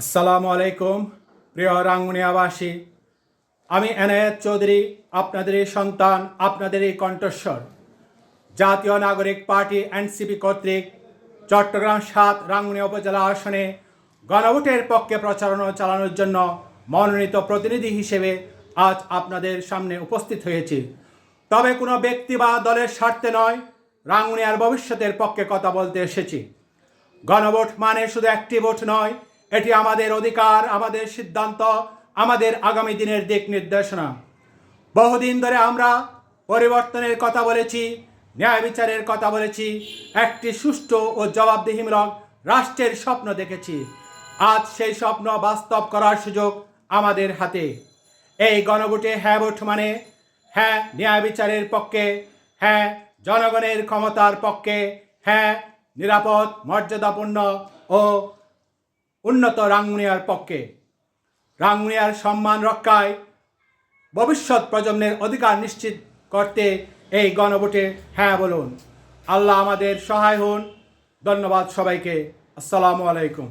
আসসালামু আলাইকুম, প্রিয় রাঙ্গুনিয়াবাসী। আমি এনায়েত চৌধুরী, আপনাদের এই সন্তান, আপনাদের এই কণ্ঠস্বর। জাতীয় নাগরিক পার্টি এনসিপি কর্তৃক চট্টগ্রাম সাত রাঙ্গুনিয়া উপজেলা আসনে গণভোটের পক্ষে প্রচারণা চালানোর জন্য মনোনীত প্রতিনিধি হিসেবে আজ আপনাদের সামনে উপস্থিত হয়েছি। তবে কোনো ব্যক্তি বা দলের স্বার্থে নয়, রাঙ্গুনিয়ার ভবিষ্যতের পক্ষে কথা বলতে এসেছি। গণভোট মানে শুধু একটি ভোট নয় এটি আমাদের অধিকার, আমাদের সিদ্ধান্ত, আমাদের আগামী দিনের দিক নির্দেশনা। বহুদিন ধরে আমরা পরিবর্তনের কথা বলেছি, ন্যায় বিচারের কথা বলেছি, একটি সুষ্ঠু ও জবাবদিহিমূলক রাষ্ট্রের স্বপ্ন দেখেছি। আজ সেই স্বপ্ন বাস্তব করার সুযোগ আমাদের হাতে। এই গণভোটে হ্যাঁ ভোট মানে হ্যাঁ ন্যায় বিচারের পক্ষে হ্যাঁ জনগণের ক্ষমতার পক্ষে হ্যাঁ নিরাপদ, মর্যাদাপূর্ণ ও উন্নত রাঙ্গুনিয়ার পক্ষে। রাঙ্গুনিয়ার সম্মান রক্ষায় ভবিষ্যৎ প্রজন্মের অধিকার নিশ্চিত করতে এই গণভোটে হ্যাঁ বলুন। আল্লাহ আমাদের সহায় হন। ধন্যবাদ সবাইকে। আসসালামু আলাইকুম।